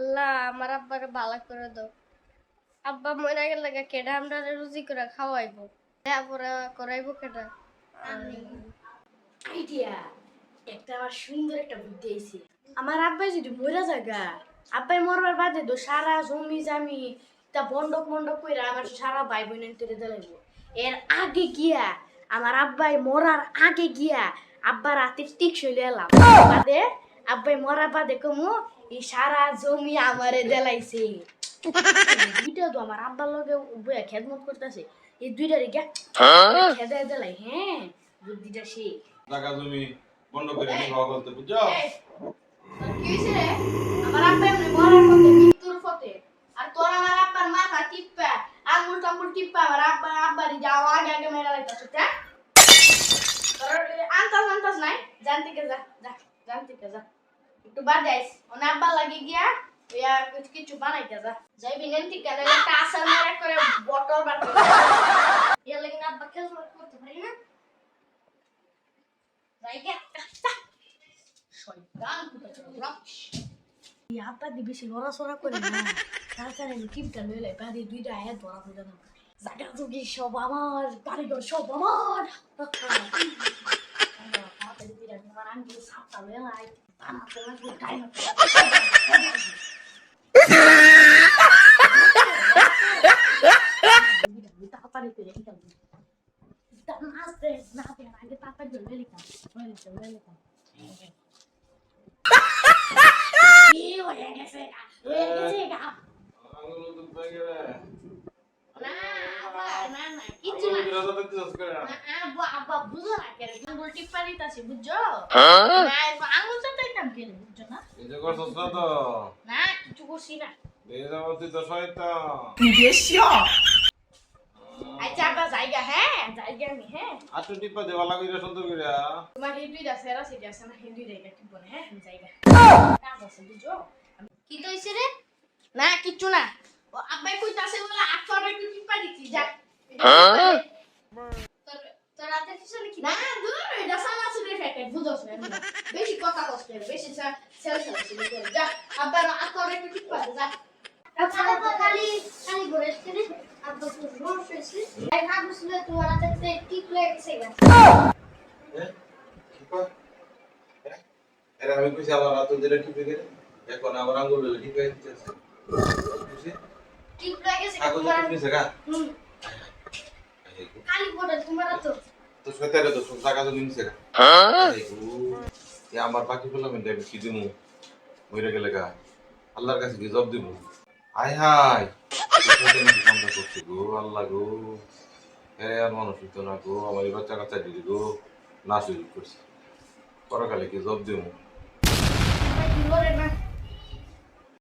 আল্লাহ, আমার আব্বাকে ভালো করে দাও। আব্বা মরে গেলে কেডা আমরা রুজি করে খাওয়াইবো? লেখাপড়া করাইবো কেডা? আইডিয়া, একটা আমার সুন্দর একটা বুদ্ধি আইছে। আমার আব্বাই যদি মরা জায়গা আব্বাই মরবার বাদে তো সারা জমি জামি তা বন্ডক মন্ডক কইরা আমার সারা ভাই দিলাইব এর আগে গিয়া, আমার আব্বাই মরার আগে গিয়া আব্বার রাতে টিক চলে এলাম। বাদে আব্বাই মরার বাদে কমু এই সারা জমি আমারে দেলাইছে। দুইটা তো আমার আব্বার লগে বইয়া খেদমত করতেছে। এই দুইটারে গিয়া খেদে দেলাই হ্যাঁ বুদ্ধিটা সেই টাকা তুমি বন্ধ করে করতে বুঝছ? আমার আব্বা এমনি মৃত্যুর পথে। আর তোর আমার আব্বার মাথা টিপ্পা আঙুল টাঙ্গুল টিপ্পা আমার আব্বা আব্বারই যাও আগে আগে মেরা হ্যাঁ তোর আন্তাজ আন্তাজ নাই? জানতে কে যা যা জানতে কে যা। একটু বাদ যাইস ওনা আব্বা লাগে গিয়া ইয়া কিছু বানাইতে যা। যাইবি নেন ঠিক কেন একটা আসার মেরা করে বটল বার করে ইয়া লাগে না আব্বা খেলমত করতে পারি না। যাই গে শয়তান কুতাচোর রক্স এই আপা দি বেশি লড়াচড়া করে না। তাড়াতাড়ি টিপটা লইলে বাড়ি দুইটা আয়া ধরা হয়ে না। জায়গা জুগি সব আমার কারিগর সব আমার। তাড়াতাড়ি দুইটা আমার আঙ্গুল সাপটা লইলে আই বানাতে লাগবে টাইম তাড়াতাড়ি করে এটা নাচতে নাচতে আগে তাড়াতাড়ি লইলে লিখাম লইলে লইলে লিখাম কি হয়ে গেছে গা? হয়ে গেছে গা। আঙুল তো পাই গেলে না, আব্বা, না, না, কিচ্ছু না। বিরাজ করতে চাস করে না না, আব্বা, আব্বা, বুঝো না কেন? আঙুল টিপ্পা দিতাছি, বুঝছ? না, আঙুল চাটাইতাম কেন, বুঝছ না? এই যে করছস না তো না, কিছু করছি না। এই যাব তুই তো শয়তান আচ্ছা, আব্বা, হ্যাঁ? জায়গা আমি, হ্যাঁ? আটু টিপা দেওয়া লাগবে সুন্দর করে তোমার হিন্দুইটা সেরা সেটা আছে না, টিপবো হ্যাঁ? আমি কাজ আছে, বুঝছ? কি তো হইছে রে না, কিচ্ছু না। আব্বাই কইতাছে বলে আট করে একটু টিপ্পা দিচ্ছি, যা। রাতে। বেশি কথা কষ্ট বেশি আট করে একটু টিপ্পা দে, যা রাতে গেছে আমি কইছি আমার হাত দিলে টিপে গেলে এখন আমার আঙ্গুল টিপে দিতেছে বুঝছি টিপ লেগে গেছে কাগজ তোমার টিপে গা হুম খালি পড়ে তোমার তো তো তো টাকা তো নিছে গা এ আমার বাকি পেলাম এটা আমি কি দিমু মরে গেলে গা আল্লাহর কাছে কি জব দিমু আয় হায় করছি গো আল্লাহ গো হে আর মানুষ হইতো না গো আমার বাচ্চা কাচ্চা দিদি গো না সুযোগ করছি পরকালে কি জব না